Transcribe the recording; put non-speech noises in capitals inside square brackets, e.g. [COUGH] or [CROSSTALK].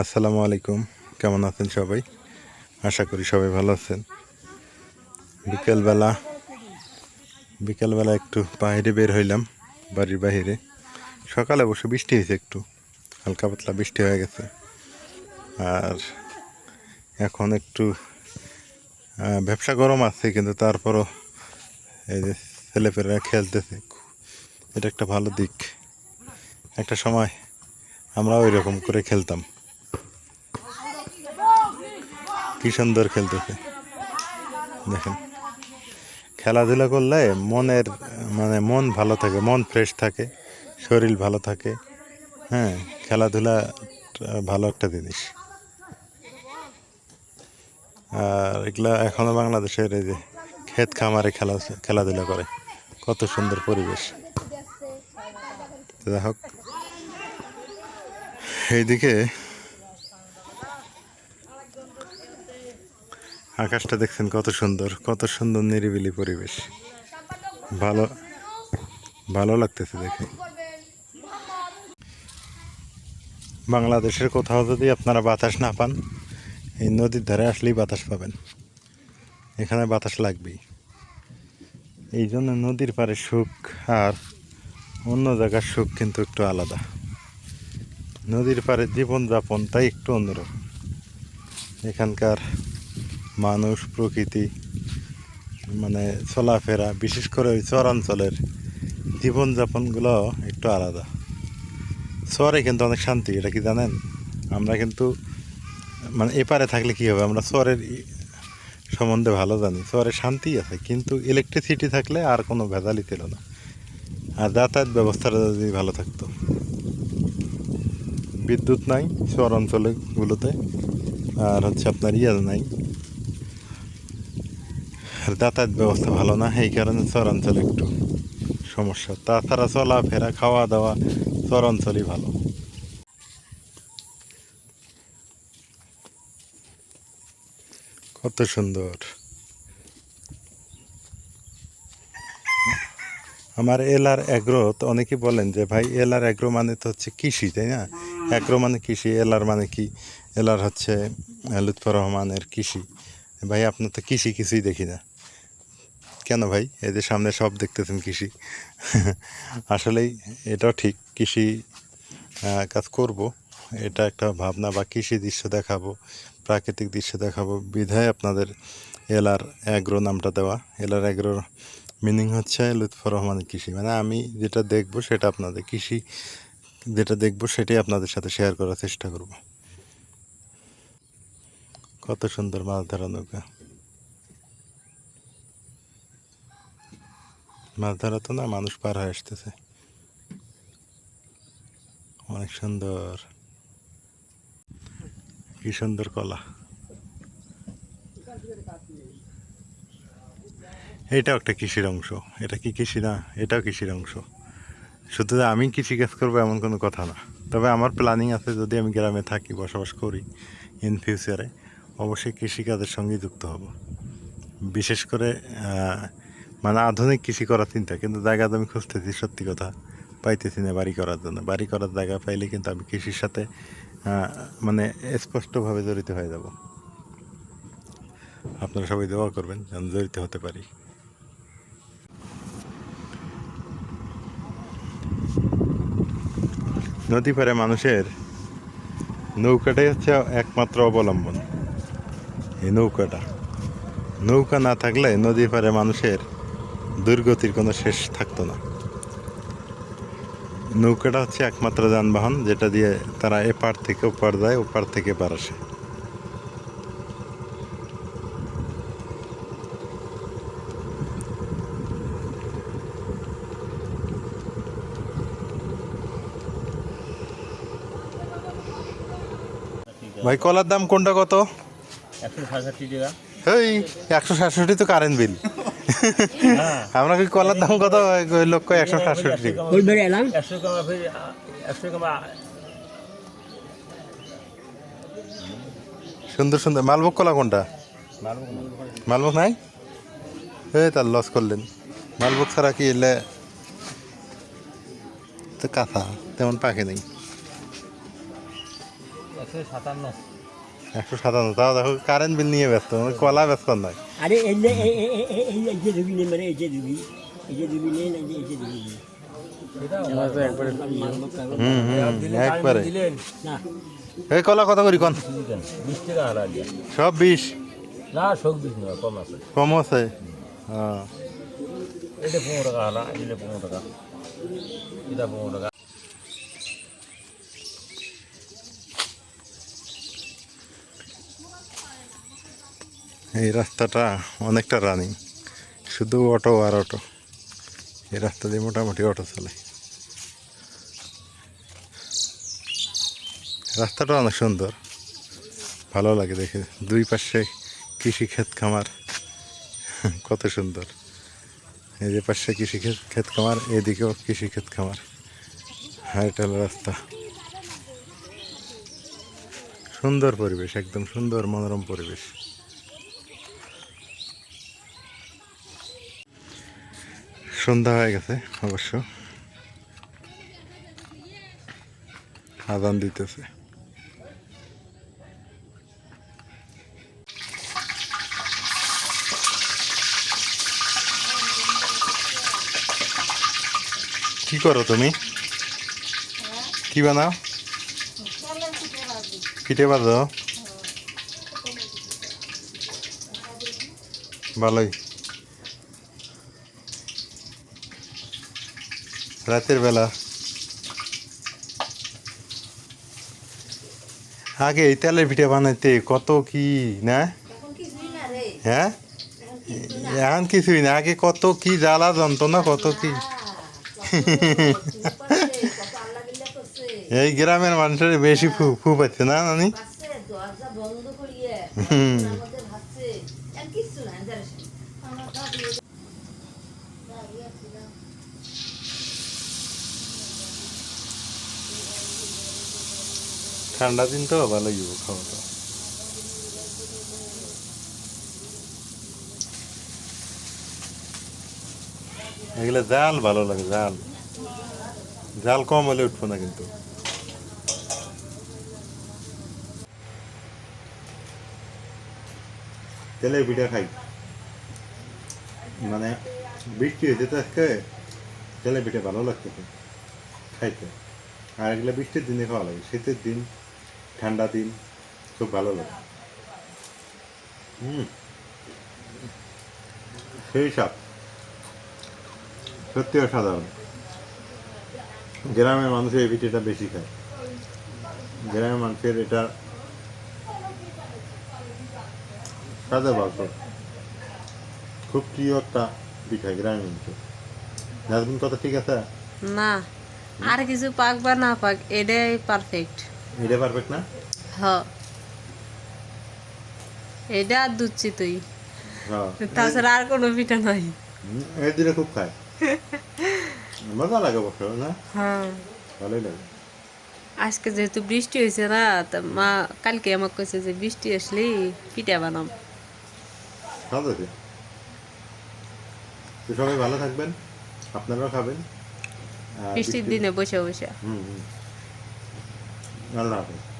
আসসালামু আলাইকুম। কেমন আছেন সবাই? আশা করি সবাই ভালো আছেন। বিকেলবেলা বিকেলবেলা একটু বাইরে বের হইলাম, বাড়ির বাইরে। সকালে অবশ্য বৃষ্টি হয়েছে একটু, হালকা পাতলা বৃষ্টি হয়ে গেছে। আর এখন একটু ব্যবসা গরম আছে, কিন্তু তারপরও এই যে ছেলেপেলেরা খেলতেছে, এটা একটা ভালো দিক। একটা সময় আমরা ওই রকম করে খেলতাম। কি সুন্দর খেলতেছে। দেখেন। খেলাধুলা করলে মনের মানে মন ভালো থাকে, মন ফ্রেশ থাকে, শরীর ভালো থাকে। হ্যাঁ খেলাধুলা ভালো একটা জিনিস। আর এগুলা এখনও বাংলাদেশের এই যে ক্ষেত খামারে খেলা খেলাধুলা করে। কত সুন্দর পরিবেশ। যাই হোক। এইদিকে আকাশটা দেখছেন কত সুন্দর কত সুন্দর নিরিবিলি পরিবেশ। ভালো ভালো লাগতেছে দেখে। বাংলাদেশের কোথাও যদি আপনারা বাতাস না পান, এই নদীর ধারে আসলেই বাতাস পাবেন। এখানে বাতাস লাগবেই। এই জন্য নদীর পাড়ে সুখ আর অন্য জায়গার সুখ কিন্তু একটু আলাদা। নদীর পাড়ে জীবনযাপনটাই একটু অন্যরকম। এখানকার মানুষ, প্রকৃতি মানে চলাফেরা, বিশেষ করে ওই চরাঞ্চলের জীবনযাপনগুলো একটু আলাদা। চরে কিন্তু অনেক শান্তি, এটা কি জানেন? আমরা কিন্তু মানে এপারে থাকলে কি হবে? আমরা চরের সম্বন্ধে ভালো জানি, চরে শান্তি আছে, কিন্তু ইলেকট্রিসিটি থাকলে আর কোনো ভেজালই ছিল না। আর যাতায়াত ব্যবস্থাটা যদি ভালো থাকতো। বিদ্যুৎ নাই শহর অঞ্চলগুলোতে আর হচ্ছে আপনার ইয়ে নাই। যাতায়াত ব্যবস্থা ভালো না, এই কারণে শহরাঞ্চলে একটু সমস্যা। তাছাড়া চলাফেরা খাওয়া দাওয়া শহরাঞ্চলই ভালো। কত সুন্দর। আমার এলার অ্যাগ্রো তো অনেকেই বলেন যে, ভাই, এলার অ্যাগ্রো মানে তো হচ্ছে কৃষি, তাই না? অ্যাগ্রো মানে কৃষি, এলার মানে কি? এলার হচ্ছে লুৎফর রহমানের কৃষি। ভাই, আপনার তো কৃষি কিছুই দেখি না। কেন ভাই? এই যে সামনে সব দেখতেছেন কৃষি। আসলেই এটাও ঠিক, কৃষি কাজ করব। এটা একটা ভাবনা বা কৃষি দৃশ্য দেখাবো, প্রাকৃতিক দৃশ্য দেখাবো। বিধায় আপনাদের এলার অ্যাগ্রো নামটা দেওয়া। এলার অ্যাগ্রোর মিনিং হচ্ছে লুৎফর রহমানের কৃষি। মানে আমি যেটা দেখব সেটা আপনাদের, কৃষি যেটা দেখব সেটাই আপনাদের সাথে শেয়ার করার চেষ্টা করব। কত সুন্দর মাছ ধরা নৌকা। মাছ ধরা তো না, মানুষ পার হয়ে আসতেছে। অনেক সুন্দর। কি সুন্দর কলা। এটাও একটা কৃষির অংশ। এটা কি কৃষি না? এটাও কৃষির অংশ। শুধু আমি কৃষি কাজ করব এমন কোনো কথা না। তবে আমার প্ল্যানিং আছে যদি আমি গ্রামে থাকি, বসবাস করি ইন ফিউচারে অবশ্যই কৃষিকাজের সঙ্গেই যুক্ত হব। বিশেষ করে মানে আধুনিক কৃষি করার চিন্তা, কিন্তু জায়গা আমি খুঁজতেছি, সত্যি কথা। পাইতেছি না বাড়ি করার জন্য। বাড়ি করার জায়গা পাইলে কিন্তু আমি কৃষির সাথে মানে স্পষ্টভাবে জড়িত হয়ে যাব। আপনারা সবাই দোয়া করবেন যেন জড়িত হতে পারি। নদী পারে মানুষের নৌকাটাই হচ্ছে একমাত্র অবলম্বন। এই নৌকাটা। নৌকা না থাকলে নদী পারে মানুষের দুর্গতির কোনো শেষ থাকতো না। নৌকাটা হচ্ছে একমাত্র যানবাহন যেটা দিয়ে তারা এপার থেকে ওপার যায় ওপার থেকে এপার আসে। ভাই কলার দাম কোনটা কত? একশো সাতষট্টি টাকা। এই একশো সাতষট্টি তো কারেন্ট বিল আমরা কি কলার দাম কত? ওই লক্ষ একশো সাতষট্টি। সুন্দর সুন্দর। মালভোগ কলা কোনটা? মালভোগ নাই? এই তার লস করলেন। মালভোগ ছাড়া কি এলে তো কাঁথা তেমন পাকে নেই। একশো সাতান্ন। একশো সাতান্ন। তাও দেখো কারেন্ট বিল নিয়ে ব্যস্ত মানে কলা ব্যস্ত নয়। আরে এই যে এই এই- এই- এই- এই যে রুগী নেই মানে এই যে রুগী এই যে রুগী নেই না এই যে এই যে রুগী নেই। না। এই কলা কত করি কন? সব বিশ? না শোক বিশ নয় কম আছে। কম আছে? হ্যাঁ। এটা পনেরো টাকা হারা এটা পনেরো টাকা। এটা পনেরো টাকা। এই রাস্তাটা অনেকটা রানিং। শুধু অটো আর অটো। এই রাস্তা দিয়ে মোটামুটি অটো চলে। রাস্তাটা অনেক সুন্দর। ভালো লাগে দেখে। দুই পাশে কৃষি ক্ষেত খামার। [LAUGHS] কত সুন্দর। এই যে পাশে কৃষি ক্ষেত খামার, এদিকেও কৃষি ক্ষেত খামার। হ্যাঁ এটা হলো রাস্তা। সুন্দর পরিবেশ, একদম সুন্দর, মনোরম পরিবেশ। সন্ধ্যা হয়ে গেছে অবশ্য। আদান দিতেছে। কি করো তুমি? কি বানাও? পিঠে বাজো ভালোই। রাতের বেলা। আগে এই তেলের পিঠে বানাইতে কত কি, না? হ্যাঁ? এখন কিছুই না, আগে কত কি জ্বালা যন্ত্রণা, কত কি। এই গ্রামের মানুষের বেশি ফু পাচ্ছে না, নানি? হুম। আমাদের ভাবছে আর কিচ্ছু না জানিস আমরা সব ইয়ে- দাঁড়িয়ে ছিলাম। ঠান্ডা দিন তো, ভালো লাগবে খাওয়া দাওয়া। এগুলো জাল ভালো লাগে, জাল। জাল কম হলে উঠবো না কিন্তু। তেলের পিঠা খাই। মানে বৃষ্টি হয়েছে তো আজকে তেলের পিঠা ভালো লাগতেছে, খাইতে। আর এগুলো বৃষ্টির দিনে খাওয়া লাগে, শীতের দিন ঠান্ডা দিন, খুব ভালো লাগে। হুম। সেই সব সত্যি অসাধারণ। গ্রামের মানুষের এই পিঠেটা বেশি খায়। গ্রামের মানুষের এটা সাদা বাক্স খুব প্রিয় একটা পিঠা গ্রামের মানুষের। নাজমিন কথা ঠিক আছে? না, আর কিছু পাক বা না পাক, এটাই পারফেক্ট এটা পারফেক্ট না? হ। এটা আর দুচ্ছি তুই। হ্যাঁ তাছাড়া আর কোনো পিঠা নাই। এই দিনে খুব খায়। মজা লাগে অবশ্য না? হ্যাঁ ভালোই লাগে। আজকে যেহেতু বৃষ্টি হয়েছে না তা মা কালকে আমাকে কইছে যে বৃষ্টি আসলেই পিঠা বানাম। সবাই ভালো থাকবেন আপনারাও খাবেন। বৃষ্টির দিনে বসে বসে। হুম হুম। Ganado.